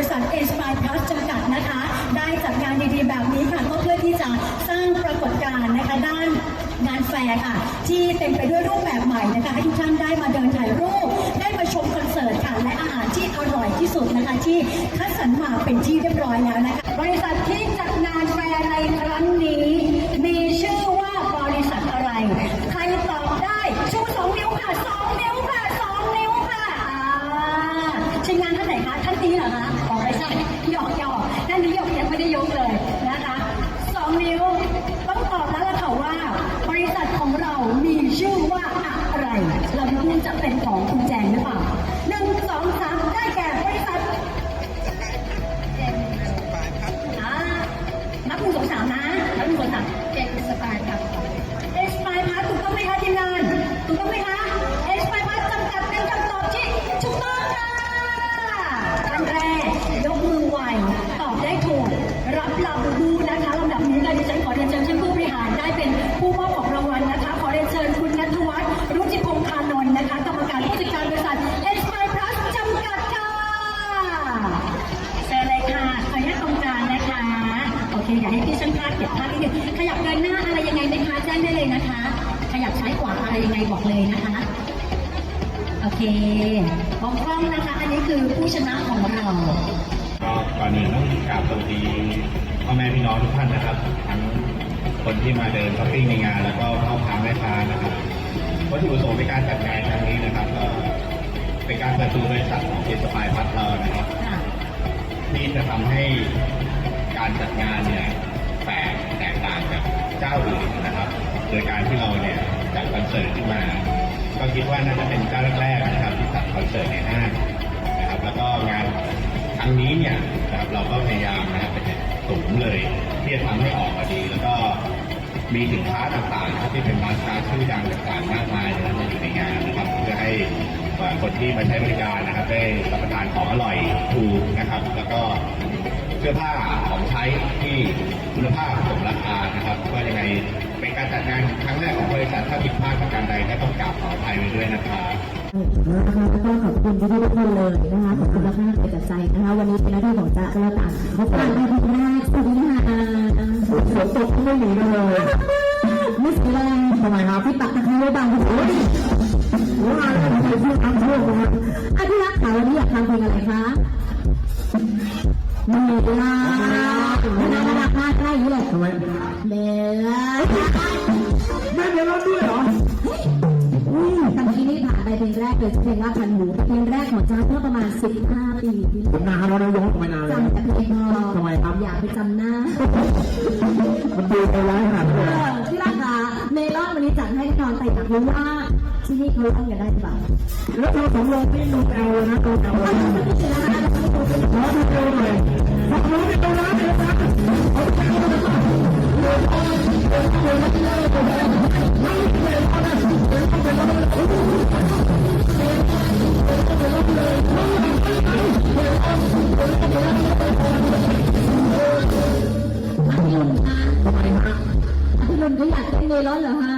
ริษัทเอชไ p พลัสจำกัดนะคะ ได้จัดงานดีๆ แบบนี้ค่ะก็เพื่อที่จะสร้างปรากฏการณ์นะคะด้านงานแฟร์ค่ะ ที่เต็มไปด้วยรูปแบบใหม่นะคะให้ทุกท่านได้มาเดินถ่ายรูป ได้มาชมคอนเสิร์ตค่ะและอาหารที่อร่อยที่สุดนะคะ ที่คัดสรรมาเป็นที่เรียบร้อยแล้วนะคะบริษัทที่จัดงานแฟร์ในครั้งนี้ มีชื่อว่าบริษัทอะไร ใครตอบได้ชูสองนิ้วค่ะสองนิ้วค่ะสองนิ้วค่ะอ่าทีมงานท่านไหนคะท่านนี้เหรอคะอ๋อไม่ใช่หยอกหยอกท่านนี้หยอกยังไม่ได้ยกเลยนะคะสองนิ้วต้องตอบแล้วล่ะค่ะว่า บริษัทของเรามีชื่อว่าอะไร เราไม่รู้จะ เป็นของคุณแจงหรือเปล่าหนึ่งสองสามได้แก่บริษัทอ่านับหนึ่งสองสามนะ บอกเลยนะคะ โอเคมองกล้องนะคะ อันนี้คือผู้ชนะของเรา ก็ก่อนอื่นต้องกราบสวัสดีพ่อแม่พี่น้องทุกท่านนะครับ ทั้งคนที่มาเดินช้อปปิ้งในงาน แล้วก็พ่อค้าแม่ค้านะครับวัตถุประสงค์ในการจัดงานครั้งนี้นะครับก็เป็นการเปิดตัวบริษัทของเจสปายพัทเรานะครับค่ะที่จะทำให้การจัดงานเนี่ยแปลกแตกต่างจากเจ้าอื่นนะครับ โดยการที่เราเนี่ยจัดคอนเสิร์ตขึ้นมา ก็คิดว่าน่าจะเป็นเจ้าแรกๆนะครับที่จัดคอนเสิร์ตในห้างนะครับ แล้วก็งานครั้งนี้เนี่ยนะครับเราก็พยายามนะครับเป็นสูงเลยที่จะทำให้ออกมาดี แล้วก็มีสินค้าต่างๆนะครับที่เป็นมาสค้าชื่อดังต่างๆมากมายนะครับมาอยู่ในงานนะครับเพื่อให้คนที่มาใช้บริการนะครับ ได้รับประทานของอร่อยถูกนะครับ แล้วก็เสื้อผ้าของใช้ที่คุณภาพสมราคานะครับ ก็ยังไง การจัดงานครั้งแรกของบริษัทถ้าผิดพลาดประการใดก็ต้องกราบขออภัยไว้ด้วยนะครับนะคะแล้วก็ขอบคุณทุกๆคนเลยนะคะขอบคุณมากๆเลยจากใจนะคะวันนี้เป็นหน้าที่ของจ๊ะก็แล้วกันขอบคุณที่คุณแรกสวัสดีค่ะฝนตกก็ไม่หนีเลยไม่สีแรงทำไมครับพี่ปักตะคร้ไว้บางโอ้ยว่าแล้วทำไมพูดทำโทษนะอะที่รักค่ะวันนี้อยากทำเพลงอะไรคะมันมีลาไม่น่ารักมากใกล้อย่างนี้เลยทำไมเบลแม่เบล ด้วยเหรออืมแต่เมื่อกี้นี่ผ่านไปเพลงแรกเลยเพลงว่าคันหูเพลงแรกของจ้าเมื่อประมาณ 15 ปีที่ผมนานแล้วนะย้อนกลับไปนานเลยจำแต่เพลงพอทำไมครับอยากไปจำหน้า มันดูไปร้ายขนาดนั้นเลยที่ราคาเมลอนวันนี้จัดให้แน่นอนแต่อยากรู้ว่าที่นี่เขาเล่นกันได้หรือเปล่าแล้วเราสำรองที่นูเอานะนูเอาเอานะสักนิดนึงนะคะแล้วก็ดูเป็นขอดูเร็วหน่อยขอรู้ในตัวร้านเลยนะ ไม่อยากใช้มืร้อนเหรอฮะ